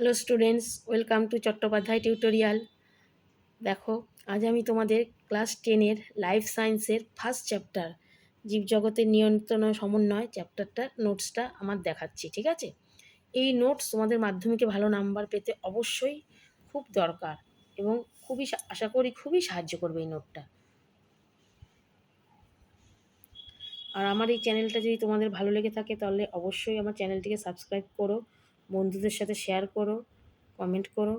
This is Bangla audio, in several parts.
Hello students welcome to Chattopadhyay tutorial দেখো, আজ আমি তোমাদের ক্লাস টেনের লাইফ সায়েন্সের ফার্স্ট চ্যাপ্টার জীবজগতের নিয়ন্ত্রণ সমন্বয় চ্যাপ্টারটার নোটসটা আমার দেখাচ্ছি, ঠিক আছে? এই নোটস তোমাদের মাধ্যমিকে ভালো নাম্বার পেতে অবশ্যই খুব দরকার এবং খুবই আশা করি খুবই সাহায্য করবে এই নোটটা আর আমার এই চ্যানেলটা যদি তোমাদের ভালো লেগে থাকে তাহলে অবশ্যই আমার চ্যানেলটিকে সাবস্ক্রাইব করো। বন্ধুদের সাথে শেয়ার করো কমেন্ট করো।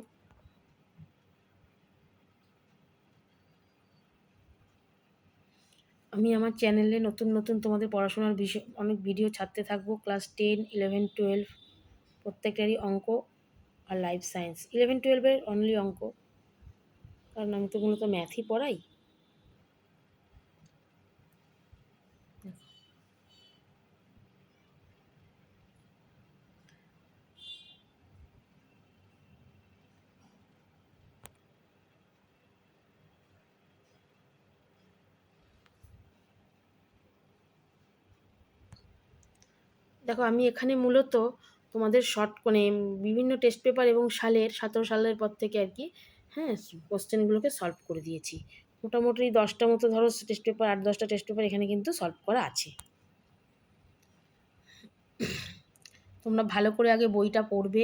আমি আমার চ্যানেলে নতুন নতুন তোমাদের পড়াশোনার বিষয়, অনেক ভিডিও ছাড়তে থাকব। ক্লাস টেন ইলেভেন টুয়েলভ প্রত্যেকটারই অঙ্ক আর লাইফ সায়েন্স ইলেভেন টুয়েলভের অনলি অঙ্ক। কারণ আমি তো মূলত ম্যাথই পড়াই। দেখো, আমি এখানে মূলত তোমাদের শর্ট মানে বিভিন্ন টেস্ট পেপার এবং সালের, সতেরো সালের পর থেকে আর কি হ্যাঁ কোশ্চেনগুলোকে সলভ করে দিয়েছি। মোটামুটি দশটা মতো ধরো টেস্ট পেপার আট, দশটা টেস্ট পেপার এখানে কিন্তু সলভ করা আছে। তোমরা ভালো করে আগে বইটা পড়বে,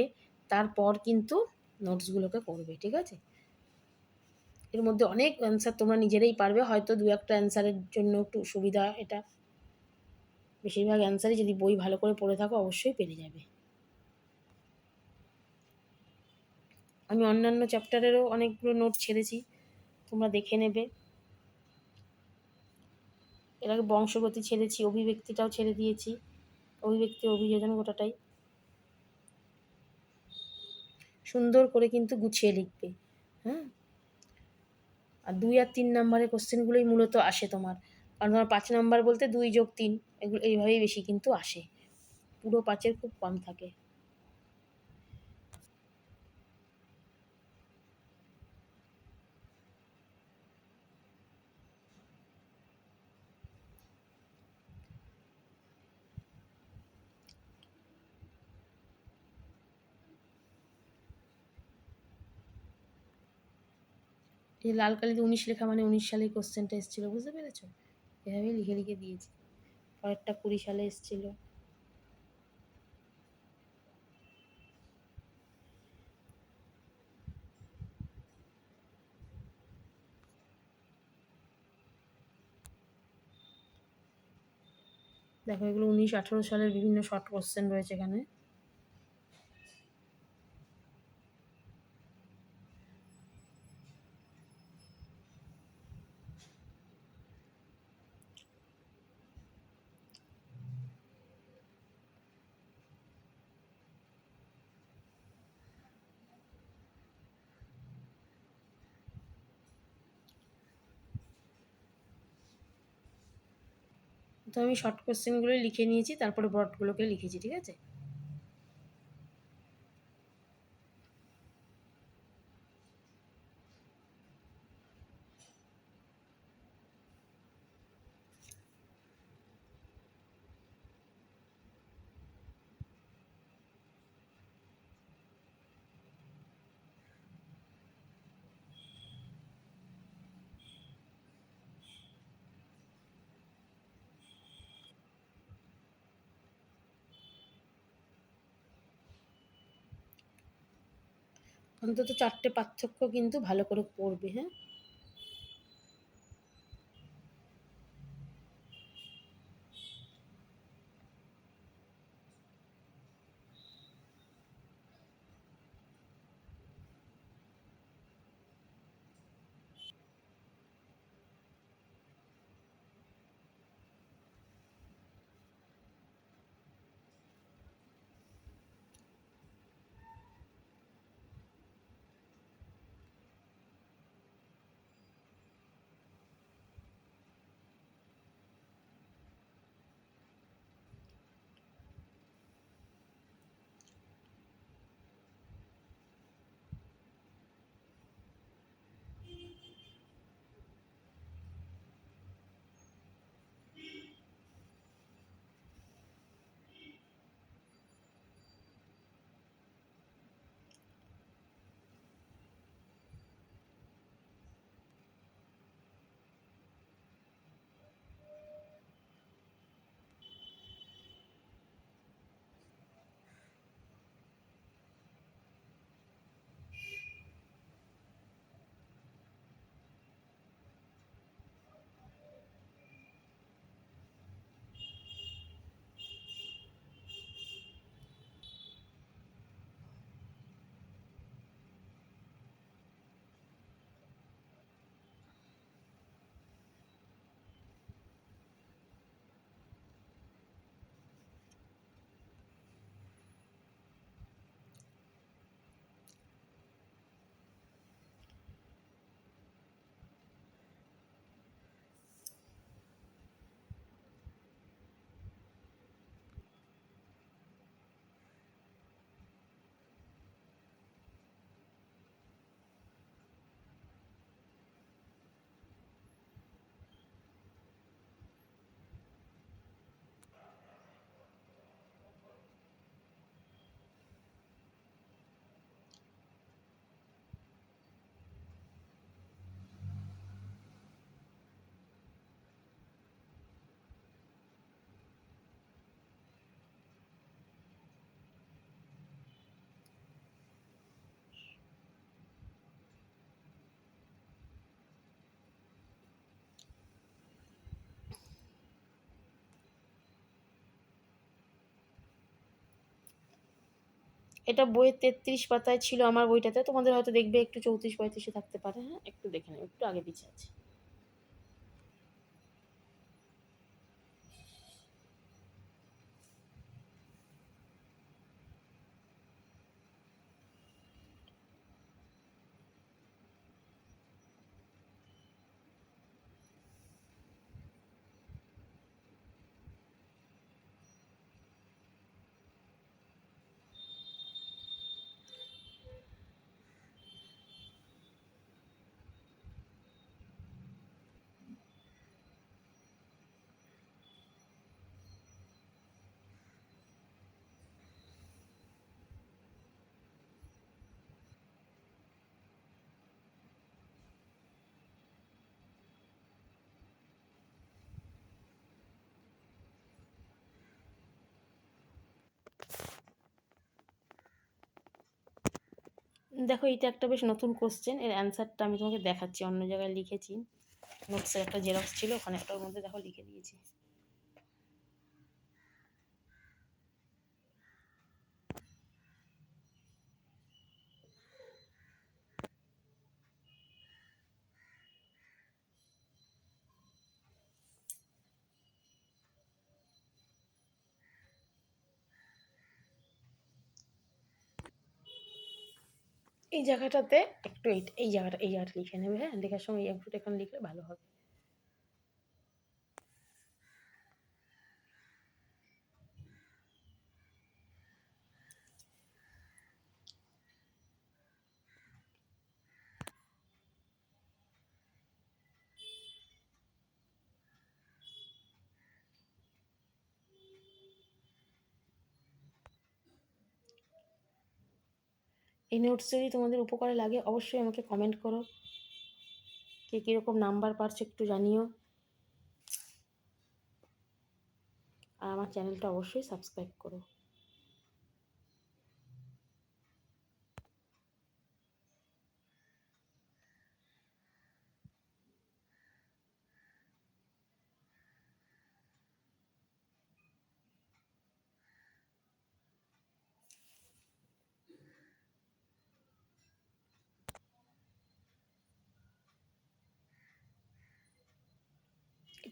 তারপর কিন্তু নোটসগুলোকে করবে, ঠিক আছে? এর মধ্যে অনেক অ্যান্সার তোমরা নিজেরাই পারবে, হয়তো দু একটা অ্যান্সারের জন্য একটু সুবিধা এটা। বেশিরভাগ অ্যান্সারই যদি বই ভালো করে পড়ে থাকো, অবশ্যই পেরে যাবে। আমি অন্যান্য চ্যাপ্টারেরও অনেকগুলো নোট ছেড়েছি, তোমরা দেখে নেবে। এর আগে বংশগতি ছেড়েছি, অভিব্যক্তিটাও ছেড়ে দিয়েছি অভিব্যক্তি অভিযোজন গোটাটাই। সুন্দর করে কিন্তু গুছিয়ে লিখবে হ্যাঁ? আর দুই আর তিন নাম্বারের কোশ্চেনগুলোই মূলত আসে তোমার। কারণ তোমার পাঁচ নাম্বার বলতে দুই যোগ তিন। এগুলো এইভাবেই বেশি কিন্তু আসে। পুরো পাঁচের খুব কম থাকে। এই লাল কালিতে উনিশ লেখা মানে উনিশ সালে কোশ্চেনটা এসেছিল, বুঝতে পেরেছ? এভাবেই লিখে লিখে দিয়েছি। পরেরটা কুড়ি সালে এসেছিল। দেখো এগুলো উনিশ আঠেরো সালের বিভিন্ন শর্ট কোশ্চেন রয়েছে এখানে। আমি শর্ট কোশ্চেনগুলো লিখে নিয়েছি তারপরে ব্রডগুলোকে লিখেছি ঠিক আছে? অন্তত চারটে পার্থক্য কিন্তু ভালো করে পড়বে হ্যাঁ? এটা বইয়ের তেত্রিশ পাতায় ছিল আমার বইটাতে, তোমাদের হয়তো দেখবে একটু চৌত্রিশ পঁয়ত্রিশে থাকতে পারে। হ্যাঁ একটু দেখে নেবে একটু আগে পিছিয়ে আছে। দেখো এটা একটা বেশ নতুন কোশ্চেন এর অ্যান্সারটা আমি তোমাকে দেখাচ্ছি, অন্য জায়গায় লিখেছি। নোটসের একটা জেরক্স ছিল, ওখানে একটার মধ্যে দেখো লিখে দিয়েছি। এই জায়গাটাতে একটু এই জায়গাটা এই জায়গাটা লিখে নেবে হ্যাঁ? লেখার সময় এই অংশটা এখানে লিখলে ভালো হবে। এই নোটস যদি তোমাদের উপকারে লাগে, অবশ্যই আমাকে কমেন্ট করো। কে কীরকম নাম্বার পারছ একটু জানিও। আর আমার চ্যানেলটা অবশ্যই সাবস্ক্রাইব করো।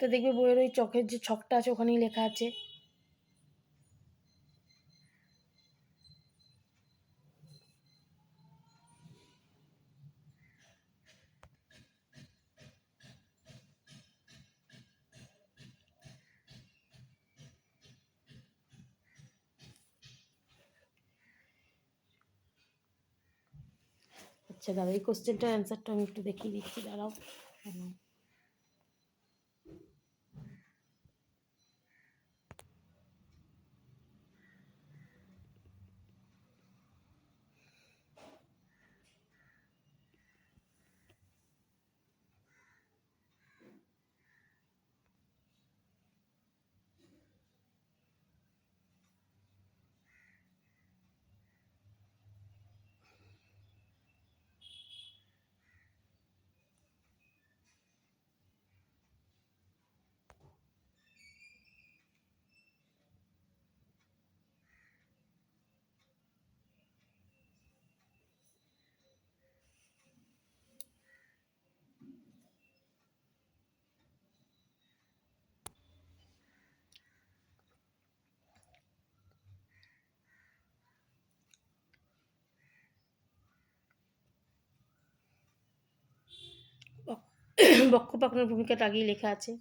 এটা দেখবে বইয়ের ওই চকের যে ছকটা আছে, ওখানেই লেখা আছে। আচ্ছা দাদা, এই কোশ্চেনটার অ্যান্সারটা আমি একটু দেখিয়ে দিচ্ছি, দাঁড়াও। বক্ষপাকনের ভূমিকাটা আগেই লেখা আছে।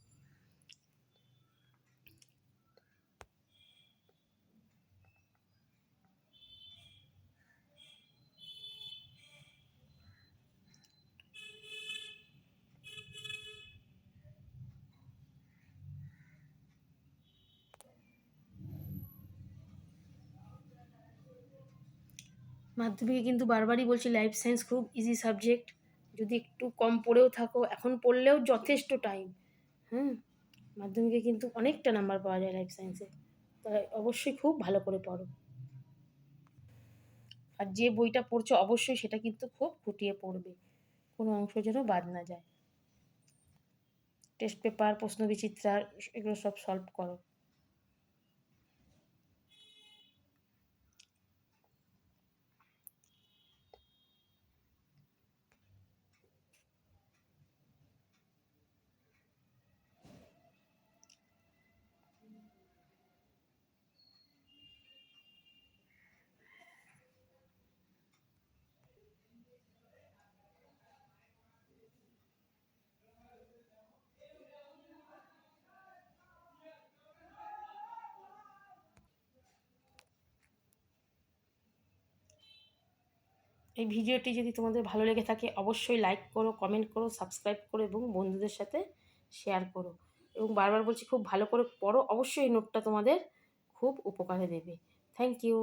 মাধ্যমিকে কিন্তু বারবারই বলছি লাইফ সায়েন্স খুব ইজি সাবজেক্ট যদি একটু কম পড়েও থাকো, এখন পড়লেও যথেষ্ট টাইম হুম? মাধ্যমিকে কিন্তু অনেকটা নাম্বার পাওয়া যায় লাইফ সায়েন্সে তাই অবশ্যই খুব ভালো করে পড়ো। আর যে বইটা পড়ছো অবশ্যই সেটা কিন্তু খুব খুঁটিয়ে পড়বে। কোনো অংশ যেন বাদ না যায়। টেস্ট পেপার প্রশ্ন বিচিত্রা এগুলো সব সলভ করো। এই ভিডিওটি যদি তোমাদের ভালো লেগে থাকে, অবশ্যই লাইক করো কমেন্ট করো সাবস্ক্রাইব করো এবং বন্ধুদের সাথে শেয়ার করো। এবং বারবার বলছি, খুব ভালো করে পড়ো। অবশ্যই এই নোটটা তোমাদের খুব উপকারে দেবে। Thank you